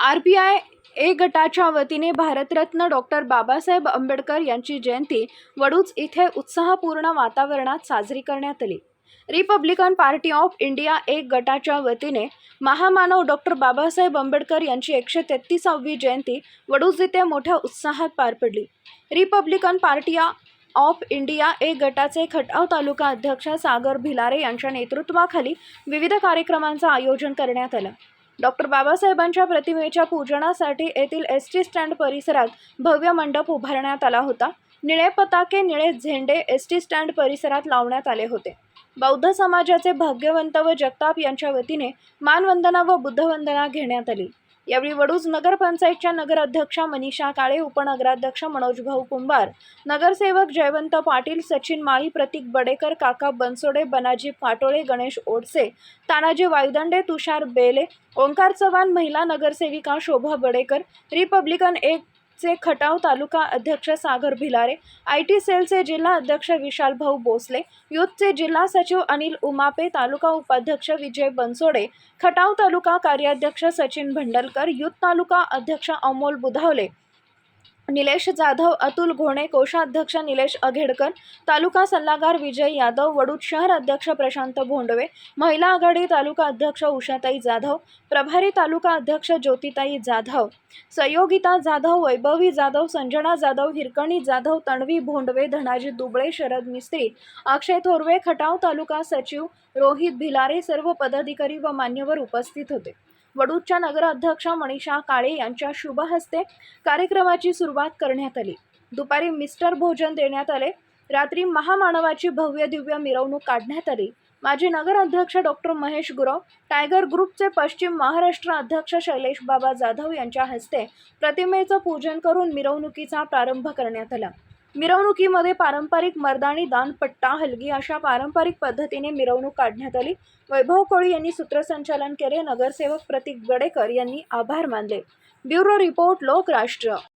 R P I ए गटाच्या वतीने Bharat Ratna doctor Babasaheb Ambedkar यांची जयंती वडूज इथे उत्साहपूर्ण वातावरणात साजरी करण्यात आली. रिपब्लिकन पार्टी ऑफ इंडिया एक गटाच्या वतीने महामानव डॉक्टर बाबासाहेब आंबेडकर यांची एकशे तेहतीसावी जयंती वडूज इथे मोठ्या उत्साहात पार पडली. Republican party of India A गटाचे खटाव तालुका अध्यक्ष सागर भिलारे यांच्या नेतृत्वाखाली विविध कार्यक्रमांचं आयोजन करण्यात आलं. डॉक्टर बाबासाहेबांच्या प्रतिमेच्या पूजनासाठी येथील एस टी स्टँड परिसरात भव्य मंडप उभारण्यात आला होता. निळे पताके निळे झेंडे एस टी स्टँड परिसरात लावण्यात आले होते. बौद्ध समाजाचे भाग्यवंत व जगताप यांच्या वतीने मानवंदना व बुद्धवंदना घेण्यात आली. यावेळी वडूज नगरपंचायतच्या नगराध्यक्षा मनीषा काळे उपनगराध्यक्ष मनोज भाऊ कुंभार नगरसेवक जयवंत पाटील सचिन माळी प्रतीक बडेकर काका बनसोडे बनाजी पाटोळे गणेश ओडसे तानाजी वायुदंडे तुषार बेले ओंकार चव्हाण महिला नगरसेविका शोभा बडेकर रिपब्लिकन एक चे खटाव तालुका अध्यक्ष सागर भिलारे आय टी सेलचे जिल्हा अध्यक्ष विशाल भाऊ भोसले युथचे जिल्हा सचिव अनिल उमापे तालुका उपाध्यक्ष विजय बनसोडे खटाव तालुका कार्याध्यक्ष सचिन भंडलकर युथ तालुका अध्यक्ष अमोल बुधावले निलेश जाधव अतुल घोणे कोषाध्यक्ष निलेश अघेडकर तालुका सल्लागार विजय यादव वडूद शहर अध्यक्ष प्रशांत भोंडवे महिला आघाडी तालुका अध्यक्ष उषाताई जाधव प्रभारी तालुका अध्यक्ष ज्योतिताई जाधव संयोगिता जाधव वैभवी जाधव संजना जाधव हिरकणी जाधव तणवी भोंडवे धनाजी दुबळे शरद मिस्त्री अक्षय थोरवे खटाव तालुका सचिव रोहित भिलारे सर्व पदाधिकारी व मान्यवर उपस्थित होते. वडूदच्या नगराध्यक्ष मनीषा काळे यांच्या शुभ हस्ते कार्यक्रमाची सुरुवात करण्यात आली. दुपारी मिस्टर भोजन देण्यात आले. रात्री महामानवाची भव्य दिव्य मिरवणूक काढण्यात आली. माजी नगराध्यक्ष डॉक्टर महेश गुरव टायगर ग्रुपचे पश्चिम महाराष्ट्र अध्यक्ष शैलेश बाबा जाधव यांच्या हस्ते प्रतिमेचं पूजन करून मिरवणुकीचा प्रारंभ करण्यात आला. मिरवणुकीमध्ये पारंपरिक मर्दानी दानपट्टा हलगी अशा पारंपरिक पद्धतीने मिरवणूक काढण्यात आली. वैभव कोळी यांनी सूत्रसंचालन केले. नगरसेवक प्रतीक गडेकर यांनी आभार मानले. Bureau report Lokrashtra.